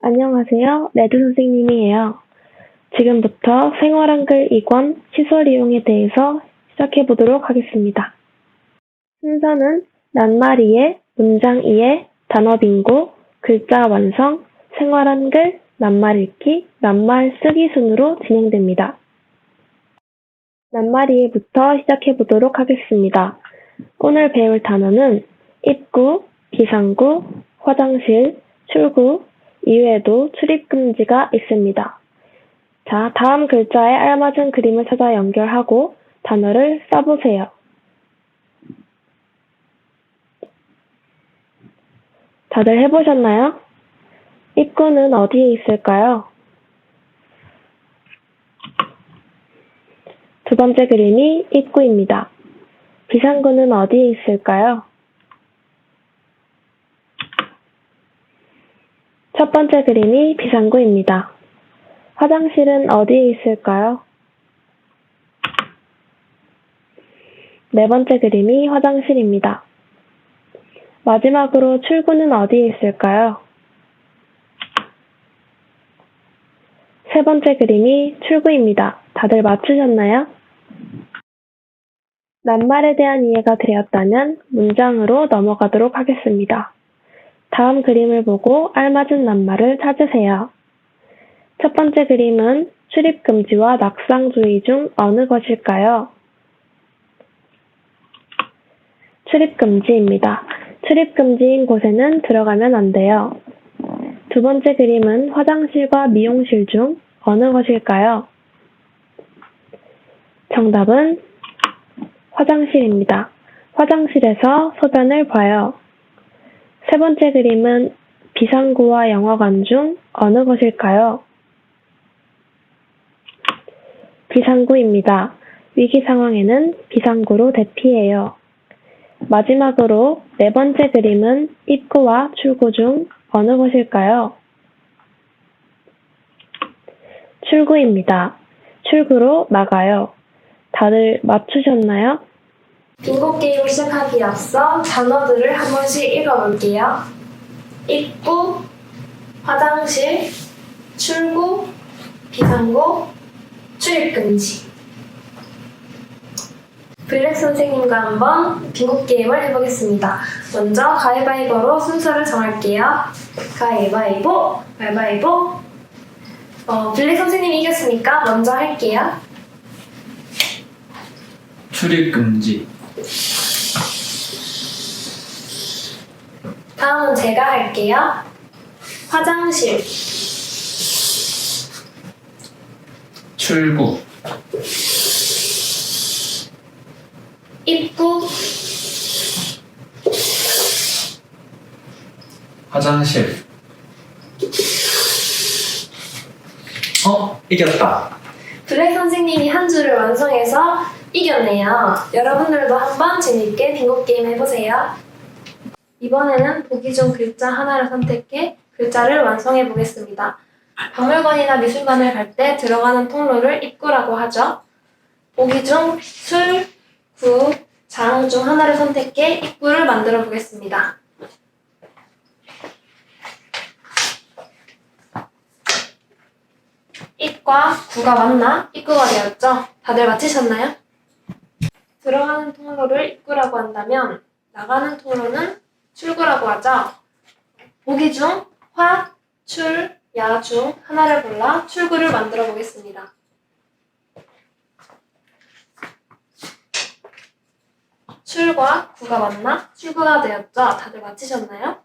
안녕하세요. 레드 선생님이에요. 지금부터 생활 한글 2권 시설 이용에 대해서 시작해 보도록 하겠습니다. 순서는 낱말이해, 문장 이해, 단어 빙고, 글자 완성, 생활 한글, 낱말 읽기, 낱말 쓰기 순으로 진행됩니다. 낱말이해부터 시작해 보도록 하겠습니다. 오늘 배울 단어는 입구, 비상구, 화장실, 출구, 이외에도 출입 금지가 있습니다. 자, 다음 글자에 알맞은 그림을 찾아 연결하고 단어를 써보세요. 다들 해보셨나요? 입구는 어디에 있을까요? 두 번째 그림이 입구입니다. 비상구는 어디에 있을까요? 첫 번째 그림이 비상구입니다. 화장실은 어디에 있을까요? 네 번째 그림이 화장실입니다. 마지막으로 출구는 어디에 있을까요? 세 번째 그림이 출구입니다. 다들 맞추셨나요? 낱말에 대한 이해가 되었다면 문장으로 넘어가도록 하겠습니다. 다음 그림을 보고 알맞은 낱말을 찾으세요. 첫 번째 그림은 출입금지와 낙상주의 중 어느 것일까요? 출입금지입니다. 출입금지인 곳에는 들어가면 안 돼요. 두 번째 그림은 화장실과 미용실 중 어느 것일까요? 정답은 화장실입니다. 화장실에서 소변을 봐요. 세 번째 그림은 비상구와 영화관 중 어느 것일까요? 비상구입니다. 위기 상황에는 비상구로 대피해요. 마지막으로 네 번째 그림은 입구와 출구 중 어느 것일까요? 출구입니다. 출구로 나가요. 다들 맞추셨나요? 빙고 게임 시작하기에 앞서 단어들을 한 번씩 읽어볼게요. 입구, 화장실, 출구, 비상구, 출입금지. 블랙 선생님과 한번 빙고 게임을 해보겠습니다. 먼저 가위바위보로 순서를 정할게요. 가위바위보, 가위바위보. 어, 블랙 선생님이 이겼으니까 먼저 할게요. 출입 금지. 다음은 제가 할게요. 화장실, 출구. 입구, 화장실. 어? 이겼다. 블랙 선생님이 한 줄을 완성해서 이겼네요. 여러분들도 한번 재밌게 빙고 게임 해보세요. 이번에는 보기 중 글자 하나를 선택해 글자를 완성해 보겠습니다. 박물관이나 미술관을 갈 때 들어가는 통로를 입구라고 하죠. 보기 중 술, 구, 장 중 하나를 선택해 입구를 만들어 보겠습니다. 입과 구가 맞나? 입구가 되었죠? 다들 맞히셨나요? 들어가는 통로를 입구라고 한다면 나가는 통로는 출구라고 하죠. 보기 중 화, 출, 야 중 하나를 골라 출구를 만들어 보겠습니다. 출과 구가 맞나? 출구가 되었죠? 다들 맞히셨나요?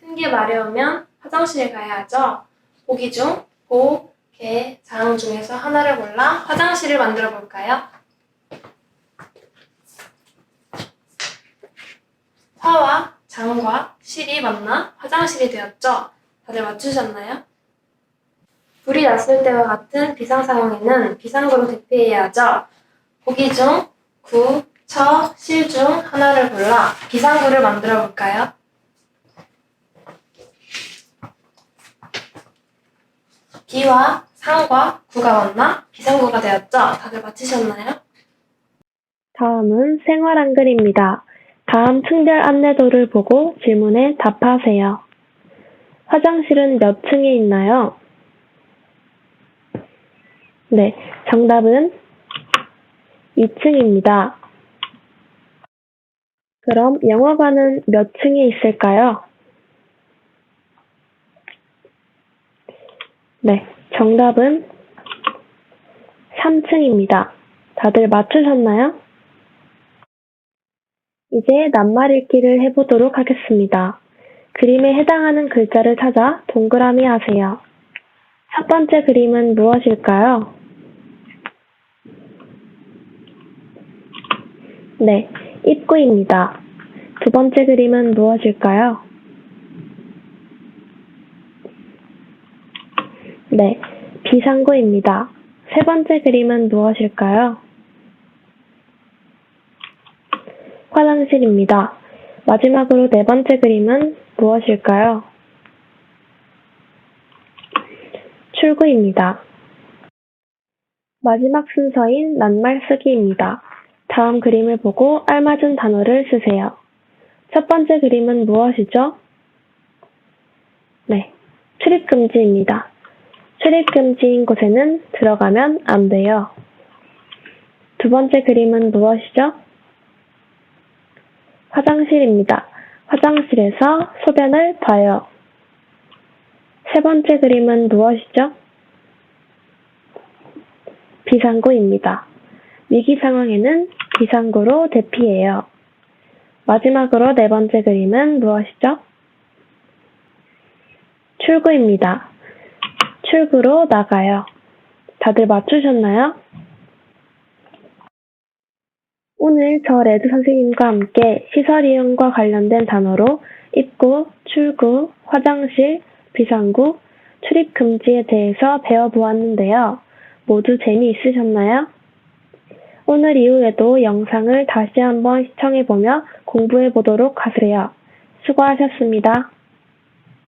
큰 게 마려우면 화장실에 가야 하죠? 보기 중 보, 개, 장 중에서 하나를 골라 화장실을 만들어 볼까요? 화와 장과 실이 만나 화장실이 되었죠? 다들 맞추셨나요? 불이 났을 때와 같은 비상 상황에는 비상구로 대피해야 하죠. 보기 중 구, 처, 실 중 하나를 골라 비상구를 만들어 볼까요? 비와 상과 구가 맞나 비상구가 되었죠? 다들 맞히셨나요? 다음은 생활 한글입니다. 다음 충별 안내도를 보고 질문에 답하세요. 화장실은 몇 층에 있나요? 네, 정답은 2층입니다. 그럼 영화관은 몇 층에 있을까요? 네, 정답은 3층입니다. 다들 맞추셨나요? 이제 낱말 읽기를 해보도록 하겠습니다. 그림에 해당하는 글자를 찾아 동그라미 하세요. 첫 번째 그림은 무엇일까요? 네, 입구입니다. 두 번째 그림은 무엇일까요? 네, 비상구입니다. 세 번째 그림은 무엇일까요? 화장실입니다. 마지막으로 네 번째 그림은 무엇일까요? 출구입니다. 마지막 순서인 낱말 쓰기입니다. 다음 그림을 보고 알맞은 단어를 쓰세요. 첫 번째 그림은 무엇이죠? 네, 출입금지입니다. 출입금지인 곳에는 들어가면 안 돼요. 두 번째 그림은 무엇이죠? 화장실입니다. 화장실에서 소변을 봐요. 세 번째 그림은 무엇이죠? 비상구입니다. 위기 상황에는 비상구로 대피해요. 마지막으로 네 번째 그림은 무엇이죠? 출구입니다. 출구로 나가요. 다들 맞추셨나요? 오늘 저 레드 선생님과 함께 시설 이용과 관련된 단어로 입구, 출구, 화장실, 비상구, 출입 금지에 대해서 배워보았는데요. 모두 재미있으셨나요? 오늘 이후에도 영상을 다시 한번 시청해보며 공부해보도록 하세요. 수고하셨습니다.